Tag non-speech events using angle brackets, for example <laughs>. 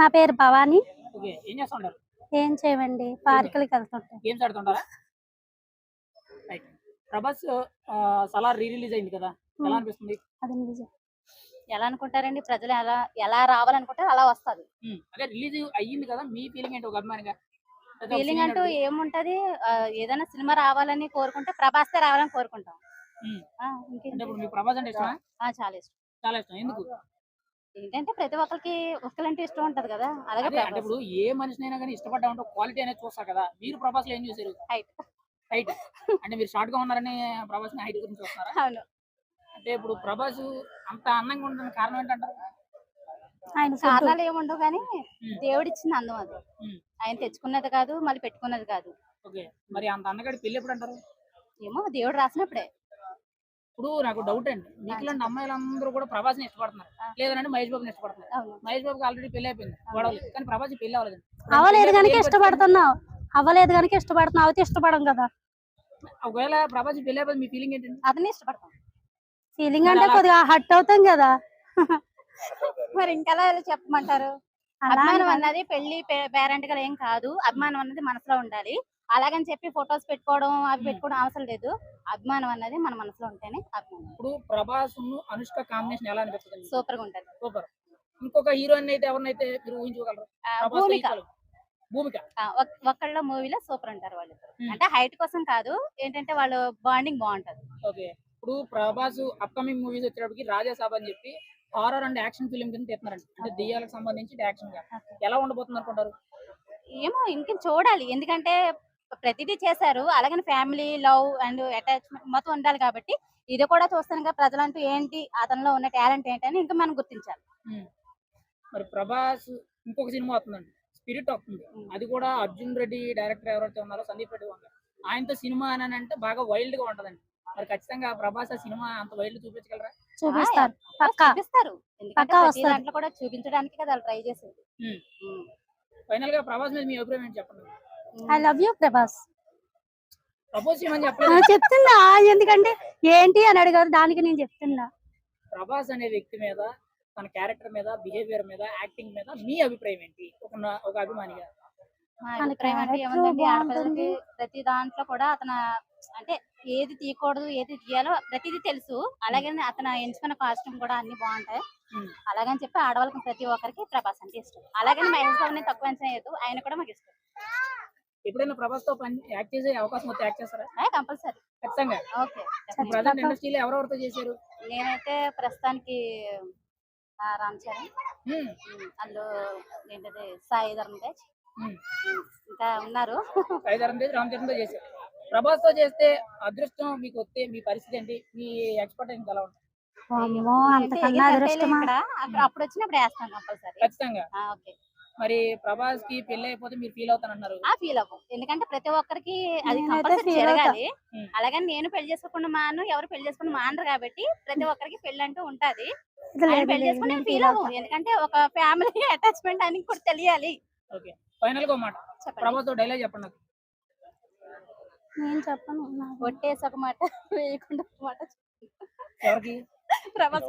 నా పేరు భవాని. ఓకే ఏం చేస్తుంటారు? ఏం చేయమండి పార్కులకి వెళ్తుంటాం. గేమ్స్ ఆడుతుంటారా? రైట్. ప్రభాస్ ఆ, సలార్ రీ రిలీజ్ అయింది కదా ఎలా అనిపిస్తుంది? అది నిజం. ఎలా అనుకుంటారండి? ప్రజలు ఎలా ఎలా రావాలనుకుంటారు అలా వస్తుంది అదే రిలీజ్ అయ్యింది కదా మీ ఫీలింగ్ ఏంటి ఒక అభిమానిగా? లేదా ఒక ఫీలింగ్ అంటూ? ఏముంటది? ఏదైనా సినిమా రావాలని కోరుకుంటే ప్రభాస్తే రావాలని కోరుకుంటాం. ప్రభాస్ చాలా ఇష్టం. చాలా ఇష్టం. ఎందుకు? ఏంటంటే ప్రతి ఒక్కరికి ఒక్కలంటే ఇష్టం ఉంటది కదా అలాగే అదే అంటే ఇప్పుడు ఏ మనిషినైనా కానీ ఇష్టపడ్డా ఉంటే క్వాలిటీ అనేది చూస్తారు కదా మీరు ప్రభాస్లో ఏం చూసారు? హైట్. హైట్. అంటే మీరు షార్ట్గా ఉన్నారని ప్రభాస్ హైట్ గురించి చూస్తున్నారా అవును. అంటే ఇప్పుడు ప్రభాస్ అంత అందంగా ఉండడానికి కారణం ఏంటంటారు? ఆయన కారణాలు ఏముండవు కానీ ఉమ్, దేవుడిచ్చింది అందం అది. ఆయన తెచ్చుకున్నది కాదు మళ్ళీ పెట్టుకున్నది కాదు. ఓకే. మరి అంత అందగాడి పెళ్ళి ఎప్పుడు అంటారు ఏమో దేవుడు రాసినప్పుడే. ఇప్పుడు నాకు డౌట్ అండి. మీకు ఇలాంటి అమ్మాయిలందరూ కూడా ప్రభాస్ని ఇష్టపడుతున్నారు లేదంటే మహేష్ బాబుని ఇష్టపడుతున్నారు. అవును. మహేష్ బాబుకి ఆల్రెడీ పెళ్ళి అయిపోయింది. గొడవలేదు కానీ ప్రభాస్ పెళ్ళి అవ్వలేదు. అవ్వలేదు కనుక ఇష్టపడుతున్నావు. అవ్వలేదు కనుక ఇష్టపడుతున్నావు. అయితే ఇష్టపడం కదా. ఒకవేళ ప్రభాస్ పెళ్ళి అయిపోతే మీ ఫీలింగ్ ఏంటండి? అతన్ని ఇష్టపడతాం. ఫీలింగ్ అంటే కొద్దిగా హట్ అవుతాం కదా. <laughs> మరి ఇంకెలా ఎలా చెప్పమంటారు? అభిమానం. అన్నది పెళ్ళి పేరెంట్గా ఏం కాదు. అభిమానం అన్నది మనసులో ఉండాలి. అలాగని చెప్పి ఫొటోస్ పెట్టుకోవడం అవి పెట్టుకోవడం అవసరం లేదు. అభిమానం అన్నది మన మనసులో ఉంటేనే అభిమానం. ఇప్పుడు ప్రభాస్ అనుష్క కాంబినేషన్ ఎలా అనిపిస్తుంది? సూపర్గా ఉంటది. సూపర్. ఇంకొక హీరోయిన్ అయితే ఎవరినైతే మీరు భూమిక. భూమిక. ఒక్- ఒక్కళ్ళ మూవీలో సూపర్ అంటారు వాళ్ళు. అంటే హైట్ కోసం కాదు ఏంటంటే వాళ్ళు బాండింగ్ బాగుంటది. ఓకే. ఇప్పుడు ప్రభాస్ అప్కమింగ్ మూవీస్ వచ్చేటప్పటికి రాజాసాబ్ అని చెప్పి హారర్ అండ్ యాక్షన్ ఫిలిం కింద తీస్తున్నారండి అంటే దెయ్యాలకు సంబంధించి యాక్షన్గా. ఎలా ఉండబోతుంది అనుకుంటారు? ఏమో ఇంకేం చూడాలి. ఎందుకంటే ప్రతిదీ చేశారు. అలాగని ఫ్యామిలీ లవ్ అండ్ అటాచ్మెంట్ మొత్తం ఉండాలి కాబట్టి ఇది కూడా చూస్తాను ప్రజలంటూ ఏంటి అతనిలో ఉన్న టాలెంట్ ఏంటని ఇంకా మనం గుర్తించాలి. మరి ప్రభాస్ ఇంకొక సినిమా వస్తుందండి. స్పిరిట్ వస్తుంది. అది కూడా అర్జున్ రెడ్డి డైరెక్టర్ ఎవరైతే ఉన్నారో సందీప్ రెడ్డి ఉన్నారు ఆయనతో సినిమా అని అంటే బాగా వైల్డ్గా ఉంటదండి. మరి ఖచ్చితంగా ప్రభాస్ ఆ సినిమా అంత వైల్డ్ చూపించగలరా? చూపిస్తారు. చూపిస్తారు. ఎందుకంటే. దాంట్లో కూడా చూపించడానికి కదా వాళ్ళు ట్రై చేసేది. ఫైనల్గా ప్రభాస్ మీద మీ అభిప్రాయం ఏంటి చెప్పండి. ఐ లవ్ యూ ప్రభాస్ చెప్తున్నా. ఎందుకంటే ఏంటి అని అడిగారు. దానికి నేను చెప్తున్నా. ప్రభాస్ అనే వ్యక్తి మీద తన క్యారెక్టర్ మీద బిహేవియర్ మీద యాక్టింగ్ మీద మీ అభిప్రాయం ఏంటి? ఒక ఒక అభిమానిగా మా మన అభిప్రాయం అంటే ఏముందండి. ఆడపిల్లలకి ప్రతి దాంట్లో కూడా అతను అంటే ఏది తీయకూడదు ఏది తీయాలో ప్రతిదీ తెలుసు. అలాగే అతను ఎంచుకున్న కాస్ట్యూమ్ కూడా అన్ని బాగుంటాయి. అలాగని చెప్పి ఆడవాళ్ళకి ప్రతి ఒక్కరికి ప్రభాస్ అంటే ఇష్టం. అలాగని మహేష్ బాబుని తక్కువ అంచనా వేయదు ఆయన కూడా మాకు ఇష్టం. ఎప్పుడైనా ప్రభాస్తో పని యాక్ట్ చేసే అవకాశం వస్తే యాక్ట్ చేస్తారా? కంపల్సరీ. ఖచ్చితంగా. ఓకే. ప్రజెంట్ ఇండస్ట్రీలో ఎవరెవరితో చేశారు? నేనైతే ప్రస్తుతానికి ఆ, రామ్ చరణ్. అందులో ఏంటది సాయి ధర్మ తేజ్. ఇంకా ఉన్నారు. ఐదారు తేదీ రామ్ చరణ్తో చేశారు. ప్రభాస్తో చేస్తే అదృష్టం మీకు వస్తే మీ పరిస్థితి ఏంటి? మీ ఎక్స్పెక్టేషన్ ఎలా ఉంటుంది అప్పుడు వచ్చినప్పుడు వేస్తాం కంపల్సరీ. ఖచ్చితంగా. ఓకే. మరి ప్రభాస్కి పెళ్ళి అయిపోతే మీరు ఫీల్ అవుతానన్నారు. ఆ ఫీల్ అవ్వం. ఎందుకంటే ప్రతి ఒక్కరికి అది కంపల్సరీ. జరగాలి. అలాగని నేను పెళ్ళి చేసుకోకుండా మాను ఎవరు పెళ్ళి చేసుకుని మానరు కాబట్టి ప్రతి ఒక్కరికి పెళ్ళి అంటూ ఉంటది. పెళ్ళి చేసుకుని ఫీల్ అవ్వం. ఎందుకంటే ఒక ఫ్యామిలీ అటాచ్మెంట్ <laughs> అని కూడా తెలియాలి. ఓకే. ఫైనల్గా మాట. ప్రభాస్ డైలాగ్ చెప్పండి నాకు. నేను చెప్పను నాకు. కొట్టేసి ఒక మాట <laughs> వేయకుండా ఒక మాట ఎవరికి? ప్రభాస్